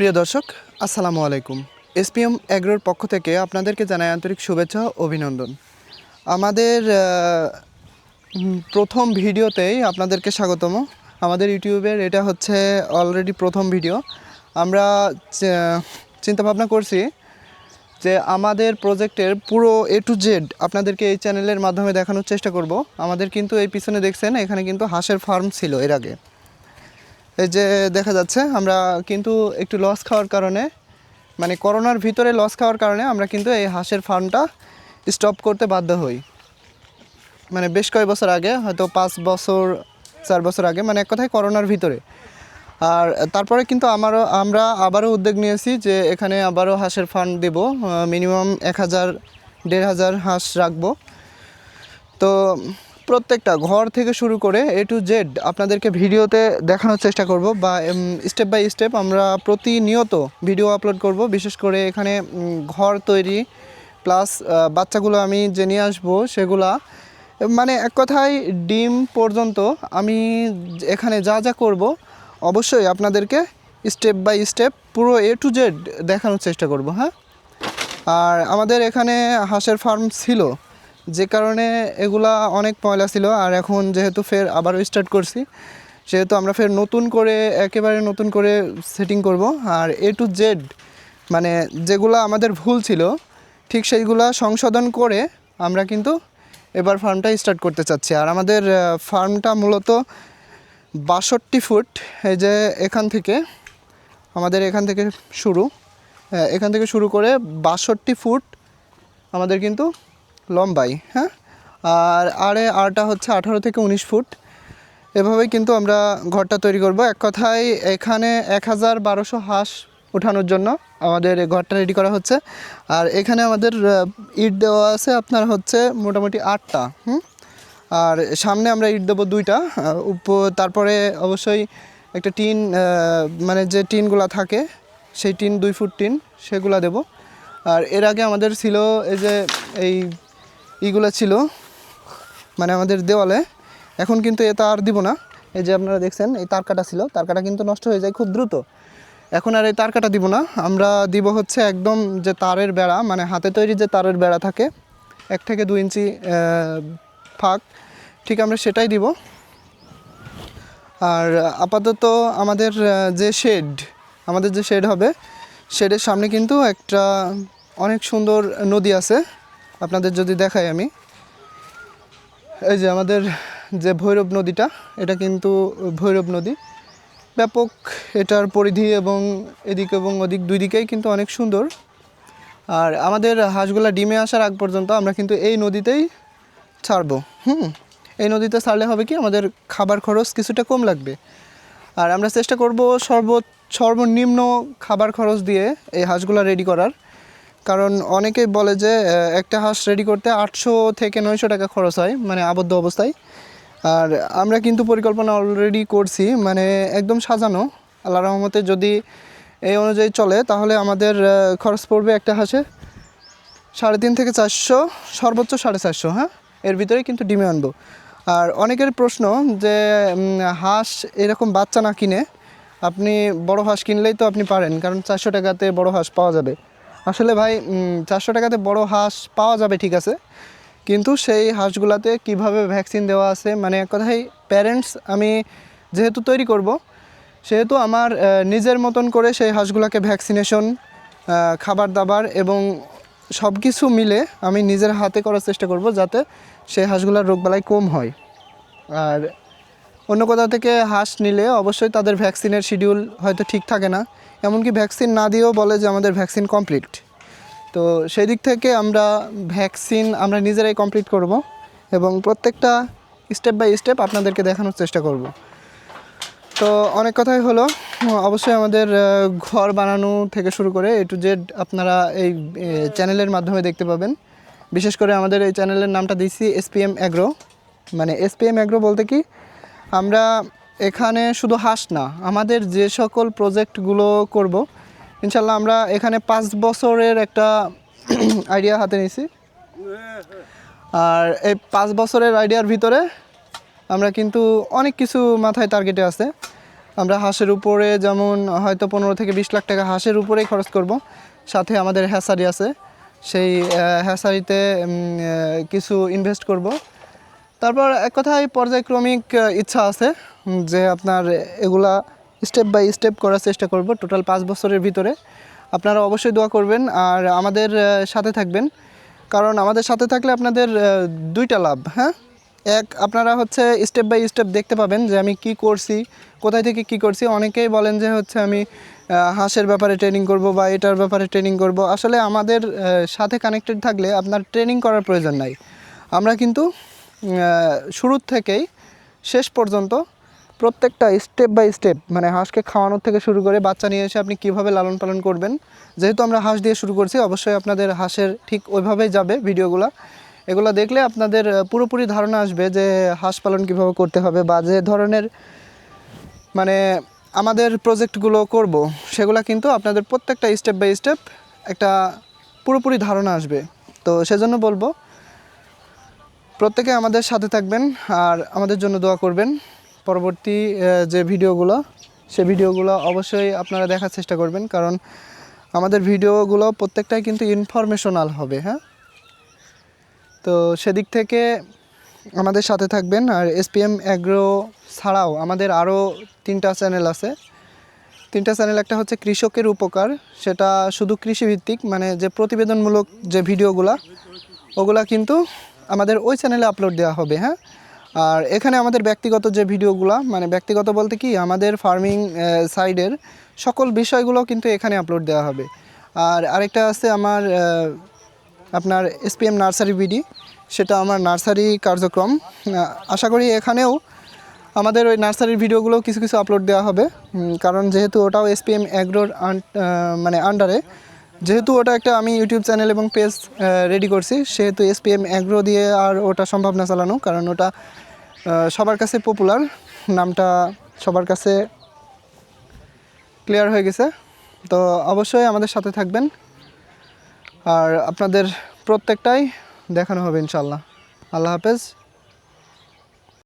প্রিয় দর্শক, আসসালামু আলাইকুম। এসপিএম অ্যাগ্রোর পক্ষ থেকে আপনাদেরকে জানাই আন্তরিক শুভেচ্ছা অভিনন্দন। আমাদের প্রথম ভিডিওতেই আপনাদেরকে স্বাগতম। আমাদের ইউটিউবের এটা হচ্ছে অলরেডি প্রথম ভিডিও। আমরা চিন্তা ভাবনা করছি যে আমাদের প্রজেক্টের পুরো এ টু জেড আপনাদেরকে এই চ্যানেলের মাধ্যমে দেখানোর চেষ্টা করব। আমাদের কিন্তু এই পিছনে দেখছেন, এখানে কিন্তু হাঁসের ফার্ম ছিল এর আগে। এই যে দেখা যাচ্ছে, আমরা কিন্তু একটু লস খাওয়ার কারণে মানে করোনার ভিতরে লস খাওয়ার কারণে আমরা কিন্তু এই হাঁসের ফার্মটা স্টপ করতে বাধ্য হই। মানে বেশ কয়েক বছর আগে, হয়তো পাঁচ বছর, চার বছর আগে মানে এক কথায় করোনার ভিতরে। আর তারপরে কিন্তু আমারও, আমরা আবারও উদ্যোগ নিয়েছি যে এখানে আবারও হাঁসের ফান্ড দেব মিনিমাম এক হাজার, দেড় হাজার হাঁস রাখব। তো প্রত্যেকটা ঘর থেকে শুরু করে এ টু জেড আপনাদেরকে ভিডিওতে দেখানোর চেষ্টা করব বা স্টেপ বাই স্টেপ আমরা প্রতিনিয়ত ভিডিও আপলোড করব। বিশেষ করে এখানে ঘর তৈরি প্লাস বাচ্চাগুলো আমি যে নিয়ে আসব সেগুলা মানে এক কথায় ডিম পর্যন্ত আমি এখানে যা যা করব অবশ্যই আপনাদেরকে স্টেপ বাই স্টেপ পুরো এ টু জেড দেখানোর চেষ্টা করব হ্যাঁ? আর আমাদের এখানে হাঁসের ফার্ম ছিল। যে কারণে এগুলা অনেক ময়লা ছিল, আর এখন যেহেতু ফের আবারও স্টার্ট করছি, সেহেতু আমরা ফের নতুন করে, একেবারে নতুন করে সেটিং করব। আর এ টু জেড মানে যেগুলো আমাদের ভুল ছিল, ঠিক সেইগুলা সংশোধন করে আমরা কিন্তু এবার ফার্মটা স্টার্ট করতে চাচ্ছি। আর আমাদের ফার্মটা মূলত বাষট্টি ফুট, এই যে এখান থেকে, আমাদের এখান থেকে শুরু এখান থেকে শুরু করে বাষট্টি ফুট আমাদের কিন্তু লম্বাই হ্যাঁ? আর আরে আরটা হচ্ছে আঠারো থেকে উনিশ ফুট। এভাবেই কিন্তু আমরা ঘরটা তৈরি করব। এক কথায় এখানে এক হাজার বারোশো হাঁস ওঠানোর জন্য আমাদের ঘরটা রেডি করা হচ্ছে। আর এখানে আমাদের ইট দেওয়া আছে আপনার হচ্ছে মোটামুটি আটটা, হুম? আর সামনে আমরা ইট দেবো দুইটা উপ- তারপরে অবশ্যই একটা টিন মানে যে টিনগুলো থাকে, সেই টিন দুই ফুট টিন, সেগুলা দেব। আর এর আগে আমাদের ছিল এই যে, এই ইগুলো ছিল মানে আমাদের দেওয়ালে। এখন কিন্তু এ তার দিব না। এই যে আপনারা দেখছেন, এই তার কাটা ছিল। তার কাটা কিন্তু নষ্ট হয়ে যায় খুব দ্রুত। এখন আর এই তার কাটা দিব না। আমরা দিব হচ্ছে একদম যে তারের বেড়া মানে হাতে তৈরি যে তারের বেড়া থাকে, এক থেকে দুই ইঞ্চি ফাঁক, ঠিক আমরা সেটাই দিব। আর আপাতত আমাদের যে শেড, আমাদের যে শেড হবে, শেডের সামনে কিন্তু একটা অনেক সুন্দর নদী আছে। আপনাদের যদি দেখাই আমি। এই যে আমাদের যে ভৈরব নদীটা, এটা কিন্তু ভৈরব নদী। ব্যাপক এটার পরিধি এবং এদিক এবং ওদিক দুই দিকেই কিন্তু অনেক সুন্দর। আর আমাদের হাঁসগুলা ডিমে আসার আগ পর্যন্ত আমরা কিন্তু এই নদীতেই ছাড়বো, হুম? এই নদীতে ছাড়লে হবে কি আমাদের খাবার খরচ কিছুটা কম লাগবে। আর আমরা চেষ্টা করব সর্ব, সর্বনিম্ন খাবার খরচ দিয়ে এই হাঁসগুলা রেডি করার। কারণ অনেকেই বলে যে একটা হাঁস রেডি করতে আটশো থেকে নয়শো টাকা খরচ হয় মানে আবদ্ধ অবস্থায়। আর আমরা কিন্তু পরিকল্পনা অলরেডি করছি মানে একদম সাজানো। আল্লাহ রহমতে যদি এই অনুযায়ী চলে, তাহলে আমাদের খরচ পড়বে একটা হাঁসে সাড়ে তিন থেকে চারশো, সর্বোচ্চ সাড়ে চারশো হ্যাঁ? এর ভিতরে কিন্তু ডিমে আনব। আর অনেকের প্রশ্ন যে হাঁস এরকম বাচ্চা না কিনে, আপনি বড় হাঁস কিনলেই তো আপনি পারেন, কারণ চারশো টাকাতে বড় হাঁস পাওয়া যাবে। আসলে ভাই চারশো টাকাতে বড় হাঁস পাওয়া যাবে, ঠিক আছে। কিন্তু সেই হাঁসগুলাতে কীভাবে ভ্যাকসিন দেওয়া আছে মানে এক কথায় প্যারেন্টস আমি যেহেতু তৈরি করব, সেহেতু আমার নিজের মতন করে সেই হাঁসগুলোকে ভ্যাকসিনেশন খাবার দাবার এবং সব কিছু মিলে আমি নিজের হাতে করার চেষ্টা করব যাতে সেই হাঁসগুলোর রোগবালাই কম হয়। আর অন্য কোথাও থেকে হাঁস নিলে অবশ্যই তাদের ভ্যাকসিনের শিডিউল হয়তো ঠিক থাকে না। এমনকি ভ্যাকসিন না দিয়েও বলে যে আমাদের ভ্যাকসিন কমপ্লিট। তো সেই দিক থেকে আমরা ভ্যাকসিন আমরা নিজেরাই কমপ্লিট করব এবং প্রত্যেকটা স্টেপ বাই স্টেপ আপনাদেরকে দেখানোর চেষ্টা করব। তো অনেক কথাই হলো। অবশ্যই আমাদের ঘর বানানো থেকে শুরু করে এ টু জেড আপনারা এই চ্যানেলের মাধ্যমে দেখতে পাবেন। বিশেষ করে আমাদের এই চ্যানেলের নামটা দিচ্ছি এসপিএম অ্যাগ্রো মানে এসপিএম অ্যাগ্রো বলতে কি, আমরা এখানে শুধু হাঁস না, আমাদের যে সকল প্রজেক্টগুলো করব ইনশাল্লাহ আমরা এখানে পাঁচ বছরের একটা আইডিয়া হাতে নিয়েছি। আর এই পাঁচ বছরের আইডিয়ার ভিতরে আমরা কিন্তু অনেক কিছু মাথায় টার্গেটে আছে। আমরা হাঁসের উপরে যেমন হয়তো পনেরো থেকে বিশ লাখ টাকা হাঁসের উপরেই খরচ করব। সাথে আমাদের হ্যাসারি আছে। সেই হ্যাসারিতে কিছু ইনভেস্ট করব। তারপর এক কথায় পর্যায়ক্রমিক ইচ্ছা আছে যে আপনার এগুলা স্টেপ বাই স্টেপ করার চেষ্টা করব টোটাল পাঁচ বছরের ভিতরে। আপনারা অবশ্যই দোয়া করবেন আর আমাদের সাথে থাকবেন। কারণ আমাদের সাথে থাকলে আপনাদের দুইটা লাভ হ্যাঁ? এক, আপনারা হচ্ছে স্টেপ বাই স্টেপ দেখতে পাবেন যে আমি কি করছি, কোথায় থেকে কি করছি। অনেকেই বলেন যে হচ্ছে আমি হাঁসের ব্যাপারে ট্রেনিং করব বা এটার ব্যাপারে ট্রেনিং করব। আসলে আমাদের সাথে কানেক্টেড থাকলে আপনার ট্রেনিং করার প্রয়োজন নাই। আমরা কিন্তু শুরুর থেকেই শেষ পর্যন্ত প্রত্যেকটা স্টেপ বাই স্টেপ মানে হাঁসকে খাওয়ানোর থেকে শুরু করে বাচ্চা নিয়ে এসে আপনি কীভাবে লালন পালন করবেন, যেহেতু আমরা হাঁস দিয়ে শুরু করছি, অবশ্যই আপনাদের হাঁসের ঠিক ওইভাবেই যাবে ভিডিওগুলো। এগুলো দেখলে আপনাদের পুরোপুরি ধারণা আসবে যে হাঁস পালন কীভাবে করতে হবে বা যে ধরনের মানে আমাদের প্রজেক্টগুলো করব, সেগুলো কিন্তু আপনাদের প্রত্যেকটা স্টেপ বাই স্টেপ একটা পুরোপুরি ধারণা আসবে। তো সেজন্য বলব, প্রত্যেকে আমাদের সাথে থাকবেন আর আমাদের জন্য দোয়া করবেন। পরবর্তী যে ভিডিওগুলো, সে ভিডিওগুলো অবশ্যই আপনারা দেখার চেষ্টা করবেন। কারণ আমাদের ভিডিওগুলো প্রত্যেকটাই কিন্তু ইনফরমেশনাল হবে হ্যাঁ? তো সেদিক থেকে আমাদের সাথে থাকবেন। আর এসপিএম অ্যাগ্রো ছাড়াও আমাদের আরও তিনটা চ্যানেল আছে। তিনটা চ্যানেল একটা হচ্ছে কৃষকের উপকার। সেটা শুধু কৃষিভিত্তিক মানে যে প্রতিবেদনমূলক যে ভিডিওগুলা, ওগুলা কিন্তু আমাদের ওই চ্যানেলে আপলোড দেওয়া হবে হ্যাঁ? আর এখানে আমাদের ব্যক্তিগত যে ভিডিওগুলো মানে ব্যক্তিগত বলতে কি, আমাদের ফার্মিং সাইডের সকল বিষয়গুলো কিন্তু এখানে আপলোড দেওয়া হবে। আর আরেকটা আছে আমার আপনার এসপিএম নার্সারি বিডি সেটা আমার নার্সারি কার্যক্রম। আশা করি এখানেও আমাদের ওই নার্সারির ভিডিওগুলো কিছু কিছু আপলোড দেওয়া হবে। কারণ যেহেতু ওটাও এসপিএম অ্যাগ্রোর মানে আন্ডারে যেহেতু ওটা একটা আমি ইউটিউব চ্যানেল এবং পেজ রেডি করছি, সেহেতু এসপিএম অ্যাগ্রো দিয়ে আর ওটা সম্ভব না চালানো, কারণ ওটা সবার কাছে পপুলার নামটা সবার কাছে ক্লিয়ার হয়ে গেছে। তো অবশ্যই আমাদের সাথে থাকবেন, আর আপনাদের প্রত্যেকটাই দেখানো হবে ইনশাল্লাহ আল্লাহ হাফেজ।